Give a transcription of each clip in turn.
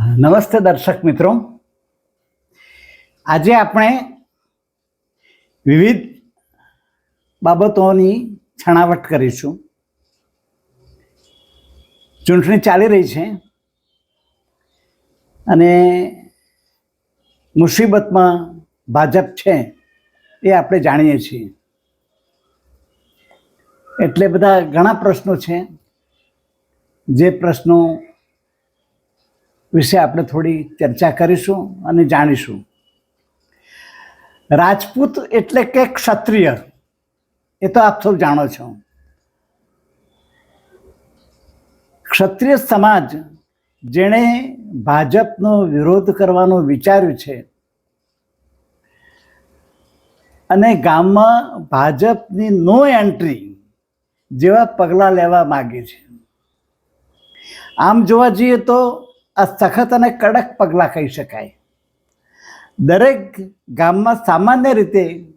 નમસ્તે દર્શક મિત્રો. આજે આપણે વિવિધ બાબતોની છણાવટ કરીશું. ચૂંટણી ચાલી રહી છે અને મુસીબતમાં ભાજપ છે એ આપણે જાણીએ છીએ. એટલે બધા ઘણા પ્રશ્નો છે. જે પ્રશ્નો વિશે આપણે થોડી ચર્ચા કરીશું અને જાણીશું. રાજપૂત એટલે કે ક્ષત્રિય, એ તો આપ સૌ જાણો છો. ક્ષત્રિય સમાજ જેણે ભાજપનો વિરોધ કરવાનું વિચાર્યું છે અને ગામમાં ભાજપની નો એન્ટ્રી જેવા પગલાં લેવા માગે છે. આમ જોવા જઈએ તો આ સખત અને કડક પગલાં કહી શકાય. દરેક ગામમાં સામાન્ય રીતે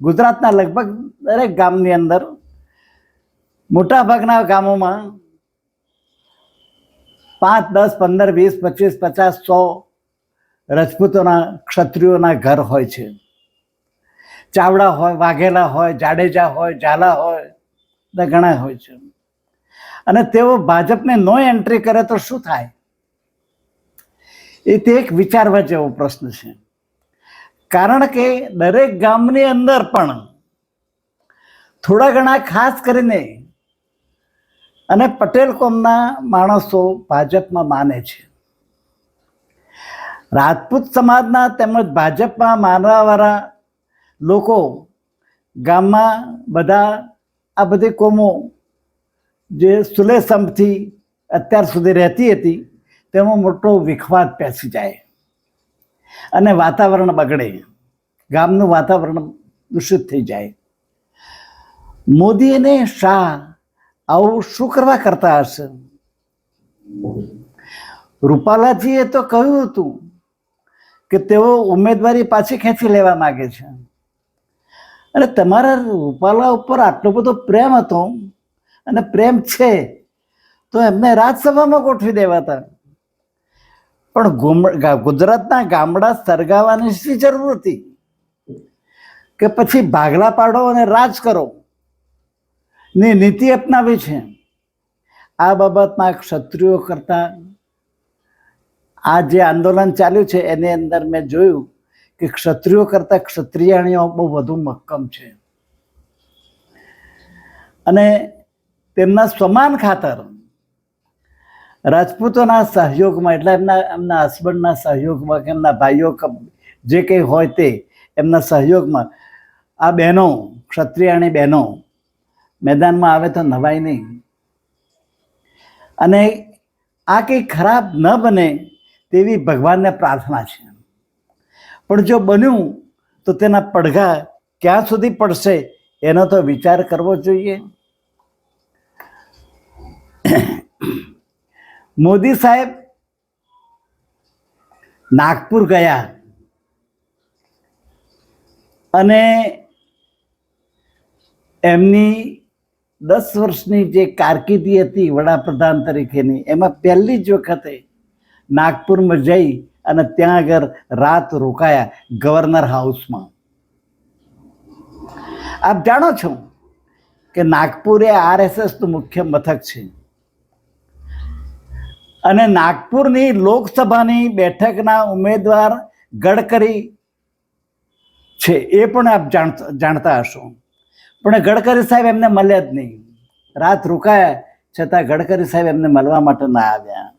ગુજરાતના લગભગ દરેક ગામની અંદર મોટાભાગના ગામોમાં પાંચ, દસ, પંદર, વીસ, પચીસ, પચાસ, સો રજપૂતોના ક્ષત્રિયોના ઘર હોય છે. ચાવડા હોય, વાઘેલા હોય, જાડેજા હોય, ઝાલા હોય ઘણા હોય છે. અને તેઓ ભાજપને નો એન્ટ્રી કરે તો શું થાય? એ તે એક વિચારવા જેવો પ્રશ્ન છે. કારણ કે દરેક ગામની અંદર પણ થોડા ઘણા ખાસ કરીને અને પટેલ કોમના માણસો ભાજપમાં માને છે. રાજપૂત સમાજના તેમજ ભાજપમાં માનવાવાળા લોકો ગામમાં બધા આ બધી કોમો જે સુલેસમથી અત્યાર સુધી રહેતી હતી તેમાં મોટો વિખવાદ પેસી જાય. અને વાતાવરણ બગડે. ગામનું વાતાવરણ દૂષિત થઈ જાય. મોદી અને શાહ આવું શું કરવા કરતા હશે? રૂપાલાજીએ તો કહ્યું હતું કે તેઓ ઉમેદવારી પાછી ખેંચી લેવા માગે છે. અને તમારા રૂપાલા ઉપર આટલો બધો પ્રેમ હતો અને પ્રેમ છે, તો એમને રાજ્યસભામાં ગોઠવી દેવાતા. પણ ગુજરાતના ગામડા સરગાવવાની શી જરૂર હતી? કે પછી ભાગલા પાડો અને રાજ કરો. ની નીતિ અપનાવી છે. આ બાબતમાં ક્ષત્રિયો કરતા આ જે આંદોલન ચાલ્યું છે, એની અંદર મેં જોયું કે ક્ષત્રિયો કરતા ક્ષત્રિયાણીઓ બહુ વધુ મક્કમ છે. અને તેમના સમાન ખાતર રાજપૂતોના સહયોગમાં, એટલે એમના એમના હસબન્ડના સહયોગમાં કે એમના ભાઈઓ જે કંઈ હોય તે એમના સહયોગમાં. આ બહેનો, ક્ષત્રિયાણી બહેનો, મેદાનમાં આવે તો નવાય નહીં. અને આ કંઈ ખરાબ ન બને તેવી ભગવાનને પ્રાર્થના છે. પણ જો બન્યું તો તેના પડઘા ક્યાં સુધી પડશે એનો તો વિચાર કરવો જોઈએ. મોદી સાહેબ નાગપુર ગયા અને એમની દસ વર્ષની જે કારકિર્દી હતી વડાપ્રધાન તરીકેની, એમાં પહેલી જ વખતે નાગપુરમાં જઈ અને ત્યાં આગળ રાત રોકાયા ગવર્નર હાઉસમાં. આપ જાણો છો કે નાગપુર એ આરએસએસનું મુખ્ય મથક છે. અને નાગપુરની લોકસભાની બેઠકના ઉમેદવાર ગડકરી છે, એ પણ આપ જાણ- જાણતા હશો. પણ ગડકરી સાહેબ એમને મળ્યા જ નહીં. રાત રોકાયા, છતાં ગડકરી સાહેબ એમને મળવા માટે ના આવ્યા.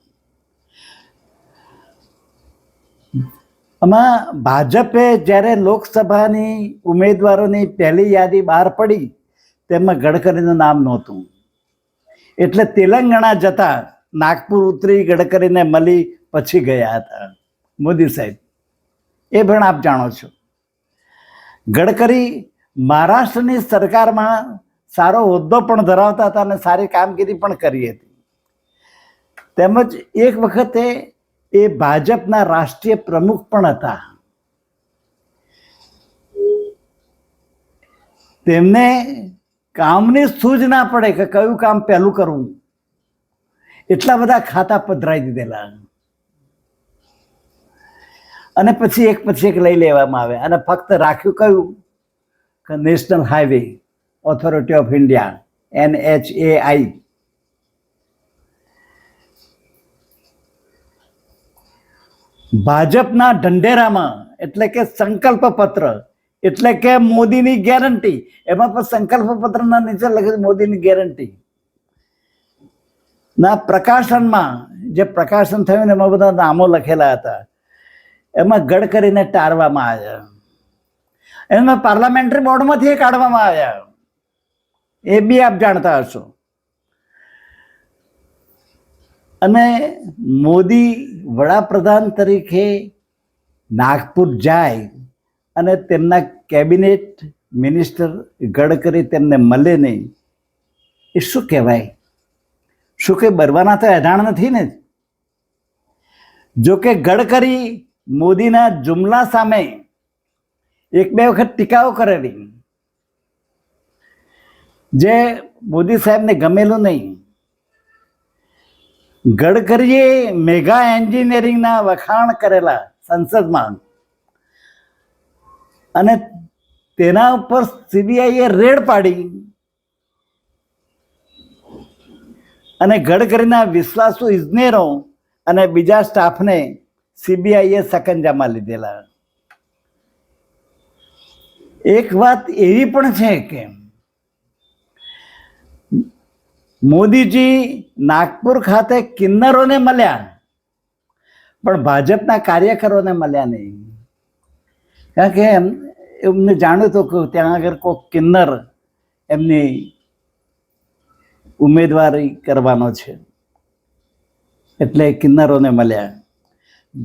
આમાં ભાજપે જ્યારે લોકસભાની ઉમેદવારોની પહેલી યાદી બહાર પડી, તેમાં ગડકરીનું નામ નહોતું. એટલે તેલંગાણા જતા નાગપુર ઉતરી ગડકરીને મળી પછી ગયા હતા. મોદી સાહેબ, એ પણ આપ જાણો છો. ગડકરી મહારાષ્ટ્રની સરકારમાં સારો હોદ્દો પણ ધરાવતા હતા અને સારી કામગીરી પણ કરી હતી. તેમજ એક વખતે એ ભાજપના રાષ્ટ્રીય પ્રમુખ પણ હતા. તેમને કામની સૂઝ ના પડે કે કયું કામ પહેલું કરવું? એટલા બધા ખાતા પધરાઈ દીધેલા. અને પછી એક પછી એક લઈ લેવામાં આવે અને ફક્ત રાખ્યું કયું? કે national highway authority of India NHAI ભાજપના ઢંઢેરામાં, એટલે કે સંકલ્પ પત્ર એટલે કે મોદીની ગેરંટી, એમાં પણ સંકલ્પ પત્રના નીચે લખે મોદીની ગેરંટી. ના, પ્રકાશનમાં, જે પ્રકાશન થયું ને એમાં બધા નામો લખેલા હતા. એમાં ગડકરીને ટાળવામાં આવ્યા. એમાં પાર્લામેન્ટરી બોર્ડમાંથી એ કાઢવામાં આવ્યા. એ બી આપ જાણતા હશો. અને મોદી વડાપ્રધાન તરીકે નાગપુર જાય અને તેમના કેબિનેટ મિનિસ્ટર ગડકરી તેમને મળે નહીં. એ શું કહેવાય? શું કે બરવાના તો અજાણ નથી ને જો કે ગડકરી મોદીના જુમલા સામે એક બે વખત ટીકાઓ કરેલી. જે મોદી સાહેબને ગમેલું નહીં. ગડકરીએ મેગા એન્જિનિયરિંગના વખાણ કરેલા સંસદમાં અને તેના ઉપર સીબીઆઈએ રેડ પાડી. અને ગડકરીના વિશ્વાસુ ઇજનેરો અને બીજા સ્ટાફને સીબીઆઈએ સકંજામાં લીધેલા. એક વાત એવી પણ છે કે મોદીજી નાગપુર ખાતે કિન્નરોને મળ્યા, પણ ભાજપના કાર્યકરોને મળ્યા નહીં. કારણ કે એમ એમને જાણ્યું હતું કે ત્યાં આગળ કોઈ કિન્નર એમની ઉમેદવારી કરવાનો છે. એટલે કિન્નરોને મળ્યા.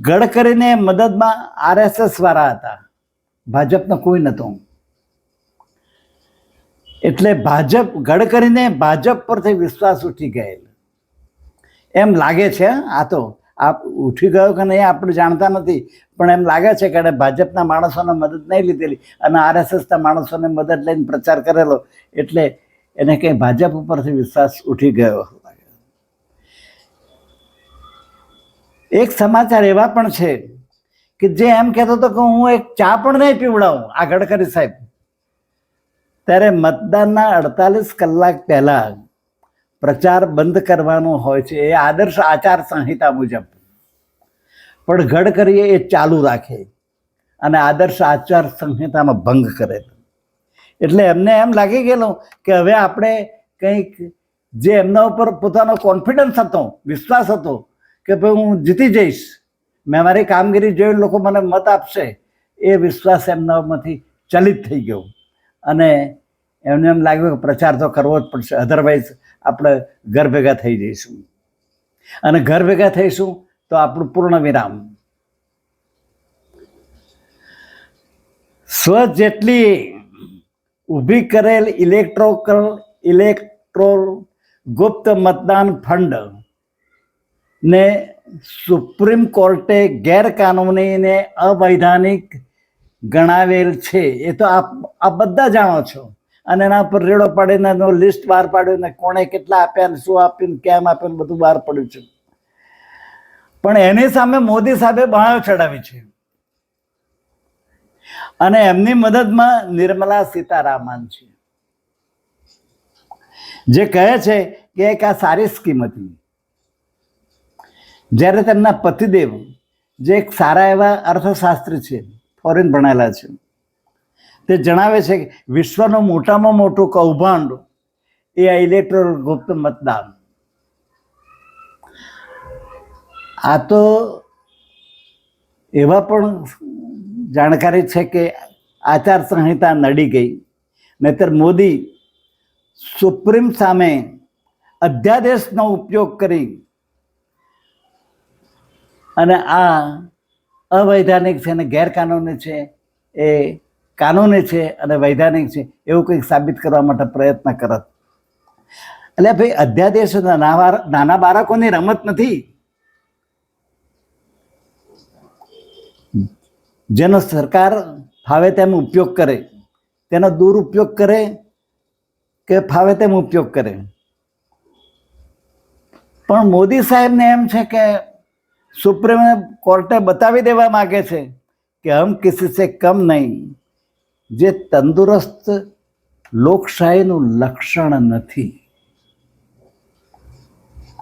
ગડકરીને મદદમાં આરએસએસ વાળા હતા. ભાજપનો કોઈ નહોતો. એટલે ભાજપ, ગડકરીને ભાજપ પરથી વિશ્વાસ ઉઠી ગયેલ. એમ લાગે છે, આ તો આપ ઉઠી ગયો કે નહીં આપણે જાણતા નથી, પણ એમ લાગે છે કે ભાજપના માણસોને મદદ નહીં લીધેલી અને આરએસએસના માણસોને મદદ લઈને પ્રચાર કરેલો. એટલે એને કંઈ ભાજપ ઉપરથી વિશ્વાસ ઉઠી ગયો. એક સમાચાર એવા પણ છે કે જે એમ કહેતો હતો કે હું એક ચા પણ નહીં પીવડાવું, આ ગડકરી સાહેબ. ત્યારે મતદાનના અડતાલીસ કલાક પહેલા પ્રચાર બંધ કરવાનો હોય છે એ આદર્શ આચાર સંહિતા મુજબ. પણ ગડકરીએ એ ચાલુ રાખે અને આદર્શ આચાર સંહિતામાં ભંગ કરે. એટલે એમને એમ લાગી ગયેલું કે હવે આપણે કંઈક જે એમના ઉપર પોતાનો કોન્ફિડન્સ હતો, વિશ્વાસ હતો કે ભાઈ હું જીતી જઈશ, મેં મારી કામગીરી જોઈ લોકો મને મત આપશે, એ વિશ્વાસ એમનામાંથી ચલિત થઈ ગયો. અને એમને એમ લાગ્યું કે પ્રચાર તો કરવો જ પડશે અધરવાઇઝ આપણે ઘર ભેગા થઈ જઈશું. અને ઘર ભેગા થઈશું તો આપણું પૂર્ણ વિરામ. સ્વ જેટલી ઊભી કરેલ ઇલેક્ટ્રોકલ, ઇલેક્ટ્રોલ ગુપ્ત મતદાન ફંડ ને સુપ્રીમ કોર્ટે ગેરકાનૂની ને અવૈધાનિક ગણાવેલ છે. એ તો આપ આપ બધા જાણો છો. અને એના પર રેડો પાડીને એનો લિસ્ટ બહાર પાડ્યું ને કોણે કેટલા આપ્યા ને શું આપ્યું કેમ આપ્યું બધું બહાર પડ્યું છે. પણ એની સામે મોદી સાહેબે બાણો ચડાવી છે. અને એમની મદદમાં નિર્મલા સીતારામન છે. જે કહે છે કે એક આ સારી સ્કીમ હતી. જ્યારે તેમના પતિદેવ, જે એક સારા એવા અર્થશાસ્ત્રી છે, ફોરેન ભણેલા છે, તે જણાવે છે કે વિશ્વનું મોટામાં મોટું કૌભાંડ એ આ ઇલેક્ટ્રોલ ગુપ્ત મતદાન. આ તો એવા પણ જાણકારી છે કે આચારસંહિતા નડી ગઈ. નહીતર મોદી સુપ્રીમ સામે અધ્યાદેશનો ઉપયોગ કરી અને આ અવૈધાનિક છે અને ગેરકાનૂની છે એ કાનૂની છે અને વૈધાનિક છે એવું કંઈક સાબિત કરવા માટે પ્રયત્ન કરત. એટલે ભાઈ અધ્યાદેશ નાના બાળકોની રમત નથી. જેનો સરકાર ફાવે તેમ ઉપયોગ કરે, તેનો દુરુપયોગ કરે કે ફાવે તેમ ઉપયોગ કરે. પણ મોદી સાહેબને એમ છે કે સુપ્રીમ કોર્ટે બતાવી દેવા માગે છે કે હમ કિસી સે કમ નહીં, જે તંદુરસ્ત લોકશાહીનું લક્ષણ નથી.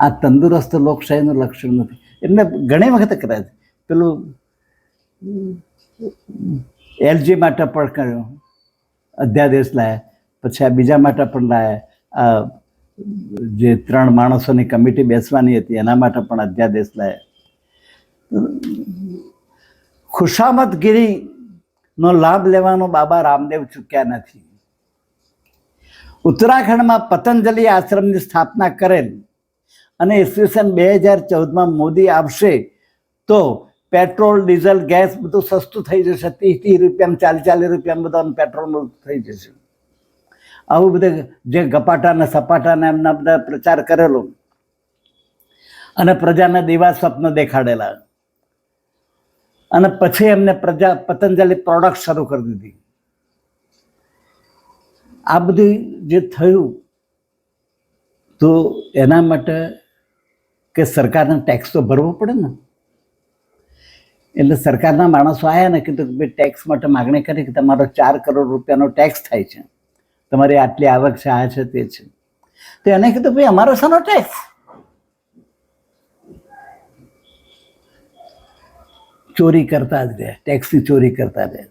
આ તંદુરસ્ત લોકશાહીનું લક્ષણ નથી. એમને ઘણી વખત કદાચ પેલું એલજી માટે પણ કર્યું. અધ્યાદેશ લાયા. પછી આ બીજા માટે પણ લાયા. આ જે ત્રણ માણસોની કમિટી બેસવાની હતી, એના માટે પણ અધ્યાદેશ લાયા. ખુશામતગીરીનો લાભ લેવાનો બાબા રામદેવ ચૂક્યા નથી. ઉત્તરાખંડમાં પતંજલિ આશ્રમની સ્થાપના કરેલ અને ઈસવીસન બે હજાર ચૌદમાં મોદી આવશે તો પેટ્રોલ, ડીઝલ, ગેસ બધું સસ્તું થઈ જશે. ત્રીસ ત્રીસ રૂપિયામાં ચાલીસ ચાલીસ રૂપિયામાં બધા પેટ્રોલ થઈ જશે. આવું બધું જે ગપાટા ને સપાટા ને એમના બધા પ્રચાર કરેલો. અને પ્રજાને દીવા સ્વપ્ન દેખાડેલા. અને પછી એમને પ્રજા પતંજલિ પ્રોડક્ટ શરૂ કરી દીધી. આ બધું જે થયું, તો એના માટે કે સરકારને ટેક્સ તો ભરવો પડે ને? એટલે સરકારના માણસો આવ્યા ને કીધું કે ટેક્સ માટે માગણી કરી કે તમારો ચાર કરોડ રૂપિયાનો ટેક્સ થાય છે. તમારી આટલી આવક છે, આ છે, તે છે. તો એને કીધું ભાઈ અમારો શાનો ટેક્સ ચોરી કરતા જ રહે ટેક્સની ચોરી કરતા રહે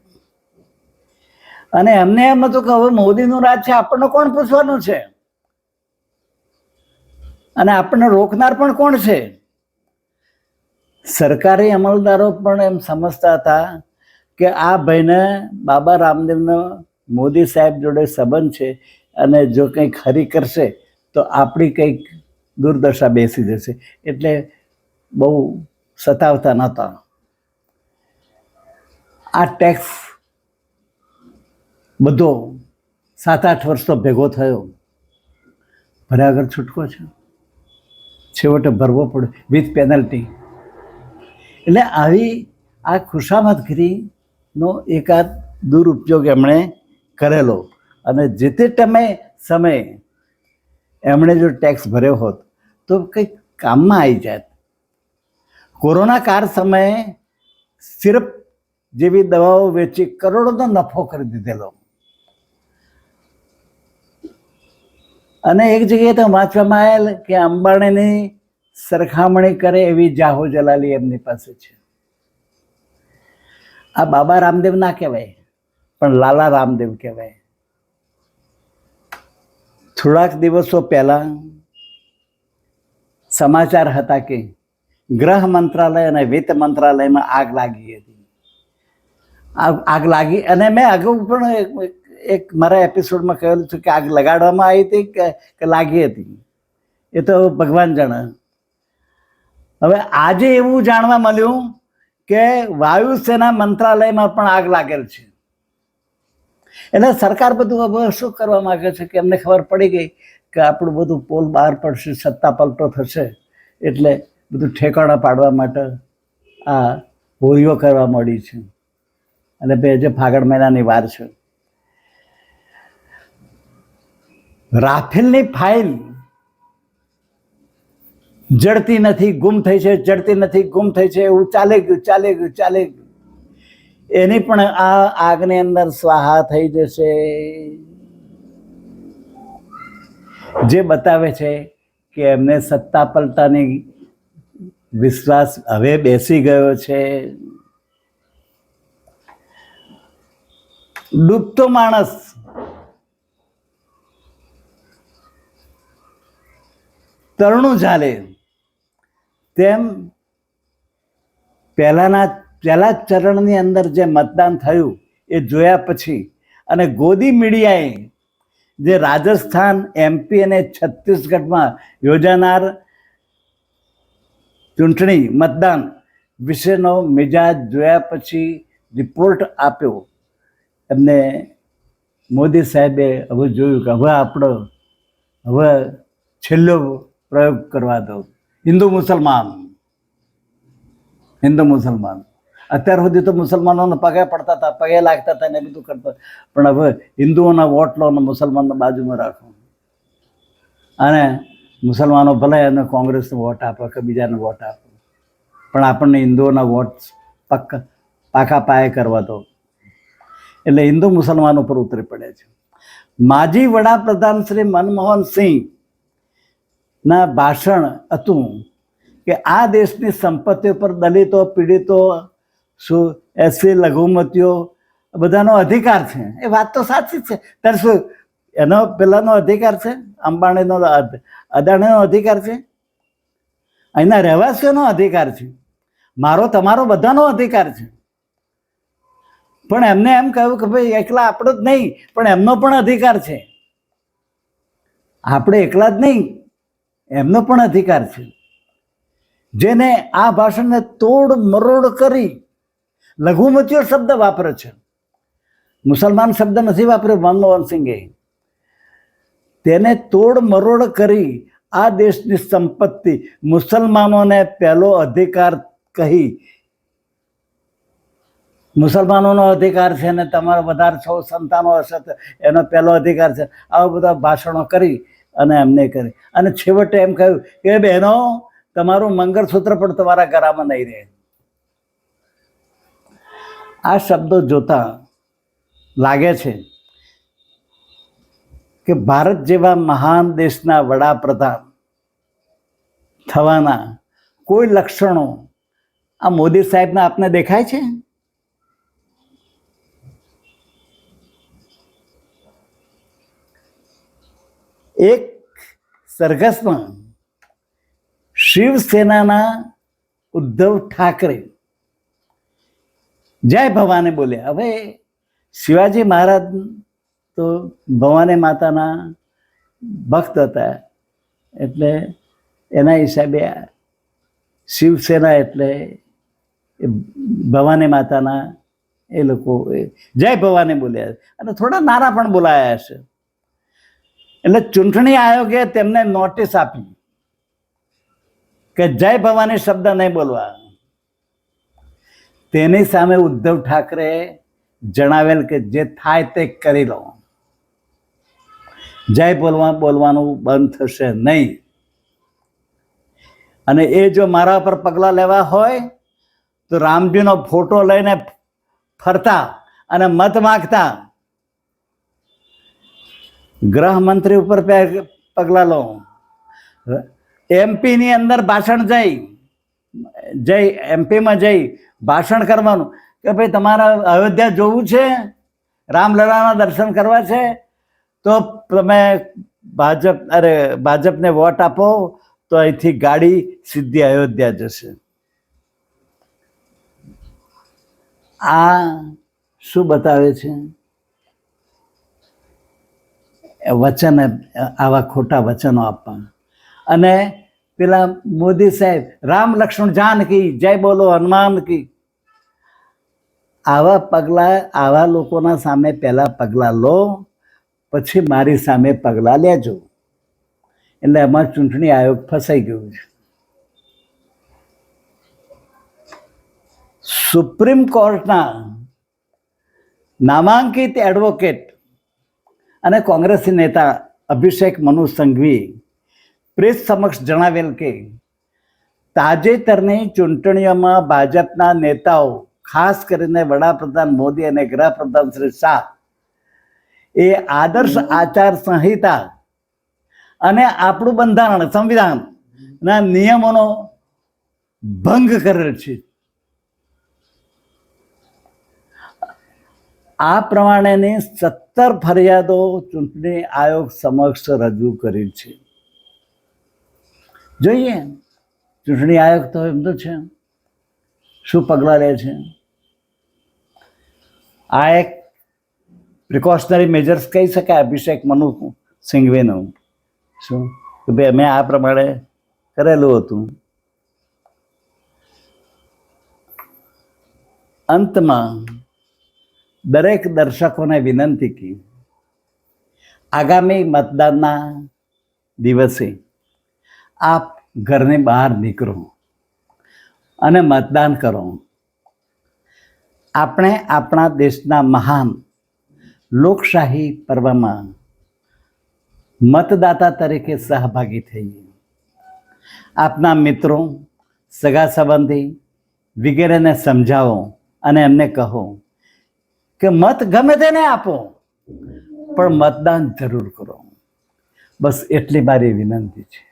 અને એમને એમ હતું કે હવે મોદીનું રાજ છે, આપણને કોણ પૂછવાનું છે? અને આપણને રોકનાર પણ કોણ છે? સરકારી અમલદારો પણ એમ સમજતા હતા કે આ ભાઈને બાબા રામદેવનો મોદી સાહેબ જોડે સંબંધ છે અને જો કંઈક ખરી કરશે તો આપણી કંઈક દુર્દશા બેસી જશે. એટલે બહુ સતાવતા નહોતા. આ ટેક્સ બધો સાત આઠ વર્ષનો ભેગો થયો. ભર્યા આગળ છૂટકો છે. છેવટે ભરવો પડે વિથ પેનલ્ટી એટલે આવી આ ખુશામતગીરીનો એકાદ દુરુપયોગ એમણે કરેલો. અને જે તે તમે સમયે એમણે જો ટેક્સ ભર્યો હોત, તો કંઈક કામમાં આવી જાત. કોરોના કાળ સમયે સિરપ જેવી દવાઓ વેચી કરોડોનો નફો કરી દીધેલો. અને એક જગ્યાએ તો વાંચવામાં આવેલ કે અંબાણીની સરખામણી કરે એવી જાહો જલાલી એમની પાસે છે. આ બાબા રામદેવ ના કહેવાય, પણ લાલા રામદેવ કહેવાય. થોડાક દિવસો પહેલા સમાચાર હતા કે ગ્રહ મંત્રાલય અને વિત્ત મંત્રાલયમાં આગ લાગી હતી. આગ લાગી, અને મેં અગાઉ પણ એક- મારા એપિસોડમાં કહેલું છે કે આગ લગાડવામાં આવી હતી કે લાગી હતી. એ તો ભગવાન જાણે. હવે આજે એવું જાણવા મળ્યું કે વાયુસેના મંત્રાલયમાં પણ આગ લાગેલ છે. એટલે સરકાર બધું હવે શું કરવા માંગે છે કે એમને ખબર પડી ગઈ કે આપણું બધું પોલ બહાર પડશે, સત્તા પલટો થશે, એટલે બધું ઠેકાણા પાડવા માટે આ હોરીઓ કરવા મળી છે. અને બે જે ફાગણ મહિનાની વાર છે. રાફેલની ફાઇલ જડતી નથી, ગુમ થઈ છે, જડતી નથી, ગુમ થઈ છે, એવું ચાલે ગયું ચાલે ગયું ચાલે. ગયું એની પણ આ આગની અંદર સ્વાહા થઈ જશે. જે બતાવે છે કે એમને સત્તા પલટાની વિશ્વાસ હવે બેસી ગયો છે. ડૂબતો માણસ તરણું ચાલે તેમ પહેલાના, પહેલા ચરણની અંદર જે મતદાન થયું એ જોયા પછી અને ગોદી મીડિયાએ જે રાજસ્થાન એમપી અને છત્તીસગઢમાં યોજાનાર ચૂંટણી મતદાન વિશેનો મિજાજ જોયા પછી રિપોર્ટ આપ્યો. એમને મોદી સાહેબે હવે જોયું કે હવે આપણો, હવે છેલ્લો પ્રયોગ કરવા દો હિન્દુ મુસલમાન. હિન્દુ મુસલમાન. અત્યાર સુધી તો મુસલમાનોને પગે પડતા હતા, પગે લાગતા હતા ને બધું કરતા. પણ હવે હિન્દુઓના વોટ લો અને મુસલમાનને બાજુમાં રાખો. અને મુસલમાનો ભલે એને કોંગ્રેસને વોટ આપે કે બીજાને વોટ આપે. પણ આપણને હિન્દુઓના વોટ પક્કા પાકા પાયે કરવા દો. એટલે હિન્દુ મુસલમાન ઉપર ઉતરી પડે છે. માજી વડાપ્રધાન શ્રી મનમોહન સિંહ ના ભાષણ હતું કે આ દેશની સંપત્તિ ઉપર દલિતો, પીડિતો શું એસસી, લઘુમતીઓ બધાનો અધિકાર છે. એ વાત તો સાચી છે. ત્યારે શું, એનો પેલાનો અધિકાર છે? અંબાણીનો અદાણીનો અધિકાર છે? અહીંના રહેવાસીઓનો અધિકાર છે. મારો, તમારો બધાનો અધિકાર છે. પણ એમને એમ કહ્યું કે ભાઈ, એકલા આપણો જ નહીં, પણ એમનો પણ અધિકાર છે. આપણે એકલા જ નહીં. એમનો પણ અધિકાર છે. જેને આ ભાષણને તોડ મરોડ કરી લઘુમતીઓ શબ્દ વાપરે છે. મુસલમાન શબ્દ નથી વાપર્યો, મનમોહન તેને તોડ મરોડ કરી આ દેશની સંપત્તિ મુસલમાનોને પહેલો અધિકાર કહી. મુસલમાનોનો અધિકાર છે ને તમારા વધારે સૌ સંતાનો હશે એનો પહેલો અધિકાર છે. આવા બધા ભાષણો કરી અને એમને કરી. અને છેવટે એમ કહ્યું કે, બહેનો, તમારું મંગળસૂત્ર પણ તમારા ગરામાં નહીં રહે. આ શબ્દો જોતા લાગે છે કે ભારત જેવા મહાન દેશના વડાપ્રધાન થવાના કોઈ લક્ષણો આ મોદી સાહેબના આપને દેખાય છે? એક સરઘસમાં શિવસેનાના ઉદ્ધવ ઠાકરે. જય ભવાને બોલ્યા. હવે શિવાજી મહારાજ તો ભવાની માતાના ભક્ત હતા. એટલે એના હિસાબે શિવસેના એટલે એ ભવાની માતાના એ લોકો જય ભવાને બોલ્યા. અને થોડા નારા પણ બોલાયા હશે. એટલે ચૂંટણી આયોગે તેમને નોટિસ આપી કે જય ભવાની શબ્દ નહીં બોલવા. તેની સામે ઉદ્ધવ ઠાકરે જણાવેલ કે જે થાય તે કરી લો. જય બોલવા, બોલવાનું બંધ થશે નહીં. અને એ જો મારા પર પગલાં લેવા હોય, તો રામજીનો ફોટો લઈને ફરતા અને મત માગતા ગૃહમંત્રી ઉપર પગલાં લો. એમપીની અંદર ભાષણ જઈ જઈ એમપીમાં જઈ ભાષણ કરવાનું કે ભાઈ તમારે અયોધ્યા જોવું છે રામલલાના દર્શન કરવા છે, તો તમે ભાજપ, અરે ભાજપને વોટ આપો, તો અહીંથી ગાડી સીધી અયોધ્યા જશે. આ શું બતાવે છે? વચન આવા ખોટા વચનો આપવા અને પેલા મોદી સાહેબ, રામ લક્ષ્મણ જાનકી જય બોલો હનુમાન કી. આવા પગલાં, આવા લોકોના સામે પહેલાં પગલાં લો, પછી મારી સામે પગલાં લેજો. એટલે એમાં ચૂંટણી આયોગ ફસાઈ ગયું છે. સુપ્રીમ કોર્ટના નામાંકિત એડવોકેટ અને કોંગ્રેસી નેતા અભિષેક મનુ સંઘવી પ્રેસ સમક્ષ જણાવેલ કે તાજેતરની ચૂંટણીઓમાં ભાજપના નેતાઓ ખાસ કરીને વડાપ્રધાન મોદી અને ગૃહપ્રધાન શ્રી શાહ એ આદર્શ આચાર સંહિતા અને આપણું બંધારણ સંવિધાનના નિયમોનો ભંગ કરેલ છે. આ પ્રમાણેની સત્તર ફરિયાદો ચૂંટણી આયોગ સમક્ષ રજૂ કરી છે. જોઈએ, ચૂંટણી આયોગ તો એમ તો છે. શું પગલાં લે છે? આ એક પ્રિકોશનરી મેજર્સ કહી શકાય, અભિષેક મનુ સિંઘવીનું. શું? કે ભાઈ અમે આ પ્રમાણે કરેલું હતું. અંતમાં દરેક દર્શકોને વિનંતી કી આગામી મતદાનના દિવસે આપ ઘરની બહાર નીકળો અને મતદાન કરો. આપણે આપણા દેશના મહાન લોકશાહી પર્વમાં મતદાતા તરીકે સહભાગી થઈએ. આપના મિત્રો, સગા સંબંધી વગેરેને સમજાવો અને એમને કહો કે મત ગમે તેને આપો પણ મતદાન જરૂર કરો. બસ એટલી મારી વિનંતી છે.